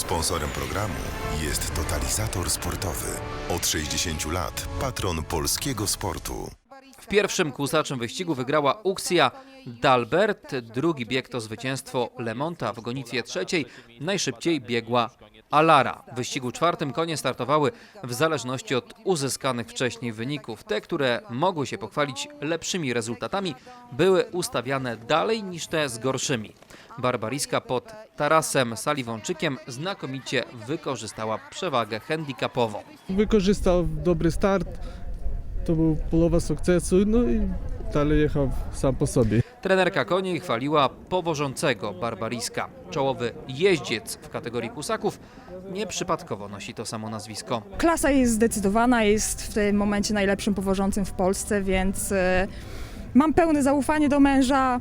Sponsorem programu jest Totalizator Sportowy. Od 60 lat patron polskiego sportu. W pierwszym kłusaczym wyścigu wygrała Uxia Dalbert, drugi bieg to zwycięstwo Lemonta w gonitwie trzeciej, najszybciej biegła Alara. W wyścigu czwartym konie startowały w zależności od uzyskanych wcześniej wyników. Te, które mogły się pochwalić lepszymi rezultatami, były ustawiane dalej niż te z gorszymi. Barbariska pod Tarasem Saliwonczykiem znakomicie wykorzystała przewagę handicapową. Wykorzystał dobry start, to był połowa sukcesu, no i dalej jechał sam po sobie. Trenerka koni chwaliła powożącego Barbariska. Czołowy jeździec w kategorii kusaków nieprzypadkowo nosi to samo nazwisko. Klasa jest zdecydowana, jest w tym momencie najlepszym powożącym w Polsce, więc e, mam pełne zaufanie do męża.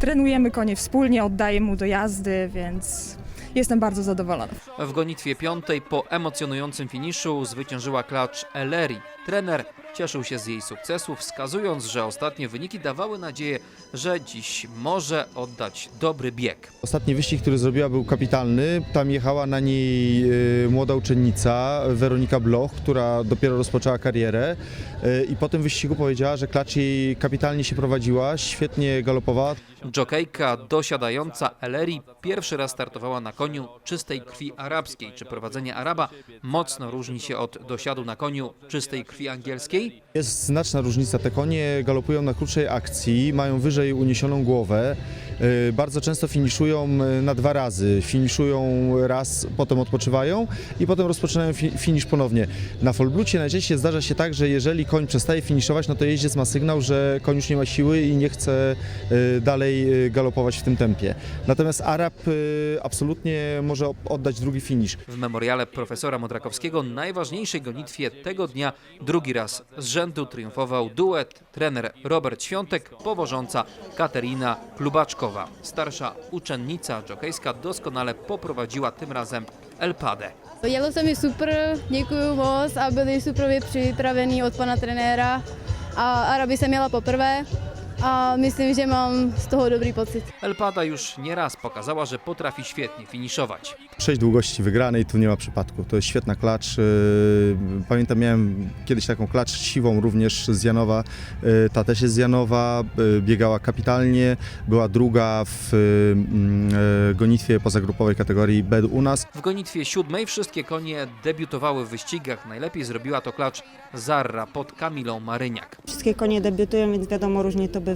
Trenujemy konie wspólnie, oddaję mu do jazdy, więc jestem bardzo zadowolona. W gonitwie piątej po emocjonującym finiszu zwyciężyła klacz Eleri. Trener cieszył się z jej sukcesu, wskazując, że ostatnie wyniki dawały nadzieję, że dziś może oddać dobry bieg. Ostatni wyścig, który zrobiła, był kapitalny. Tam jechała na niej e, młoda uczennica Weronika Bloch, która dopiero rozpoczęła karierę. E, I po tym wyścigu powiedziała, że klacz jej kapitalnie się prowadziła, świetnie galopowała. Dżokejka dosiadająca Eleri pierwszy raz startowała na koniu czystej krwi arabskiej. Czy prowadzenie Araba mocno różni się od dosiadu na koniu czystej krwi angielskiej? Jest znaczna różnica. Te konie galopują na krótszej akcji, mają wyżej uniesioną głowę. E, Bardzo często finiszują e, na dwa razy. Finiszują raz, potem odpoczywają i potem rozpoczynają fi- finisz ponownie. Na Folblucie najczęściej zdarza się tak, że jeżeli koń przestaje finiszować, no to jeździec ma sygnał, że koń już nie ma siły i nie chce e, dalej galopować w tym tempie. Natomiast Arab absolutnie może oddać drugi finisz. W memoriale profesora Modrakowskiego najważniejszej gonitwie tego dnia drugi raz z rzędu triumfował duet trener Robert Świątek, powożąca Katerina Klubaczkowa. Starsza uczennica dżokejska doskonale poprowadziła tym razem Elpadę. Jelo se mi super, děkuju moc a byli super připravení od pana trenéra. A Araby jsem jela poprvé a myslím, že mám z toho dobrý pocit. Elpada już nieraz pokazała, że potrafi świetnie finiszować. Sześć długości wygranej, tu nie ma przypadku. To jest świetna klacz. Yy, Pamiętam, miałem kiedyś taką klacz siwą również z Janowa. Yy, Ta też jest z Janowa, yy, biegała kapitalnie. Była druga w yy, yy, gonitwie pozagrupowej kategorii B u nas. W gonitwie siódmej wszystkie konie debiutowały w wyścigach. Najlepiej zrobiła to klacz Zarra pod Kamilą Maryniak. Wszystkie konie debiutują, więc wiadomo, różnie to bywa.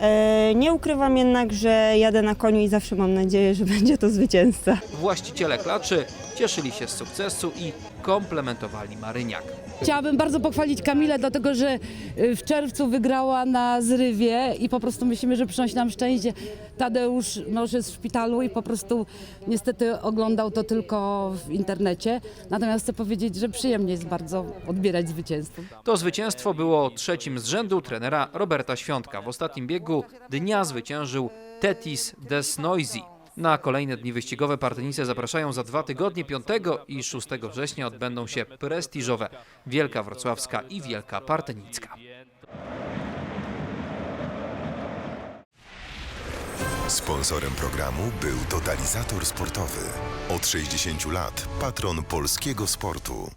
E, Nie ukrywam jednak, że jadę na koniu i zawsze mam nadzieję, że będzie to zwycięzca. Właściciele klaczy cieszyli się z sukcesu i komplementowali Maryniak. Chciałabym bardzo pochwalić Kamilę, dlatego że y, w czerwcu wygrała na zrywie i po prostu myślimy, że przynosi nam szczęście. Tadeusz no, już jest w szpitalu i po prostu niestety oglądał to tylko w internecie. Natomiast chcę powiedzieć, że przyjemnie jest bardzo odbierać zwycięstwo. To zwycięstwo było trzecim z rzędu trenera Roberta Świątka. W ostatnim biegu dnia zwyciężył Tetis Desnoisy. Na kolejne dni wyścigowe partynice zapraszają za dwa tygodnie. 5 i 6 września odbędą się prestiżowe Wielka Wrocławska i Wielka Partynicka. Sponsorem programu był Totalizator Sportowy. Od 60 lat patron polskiego sportu.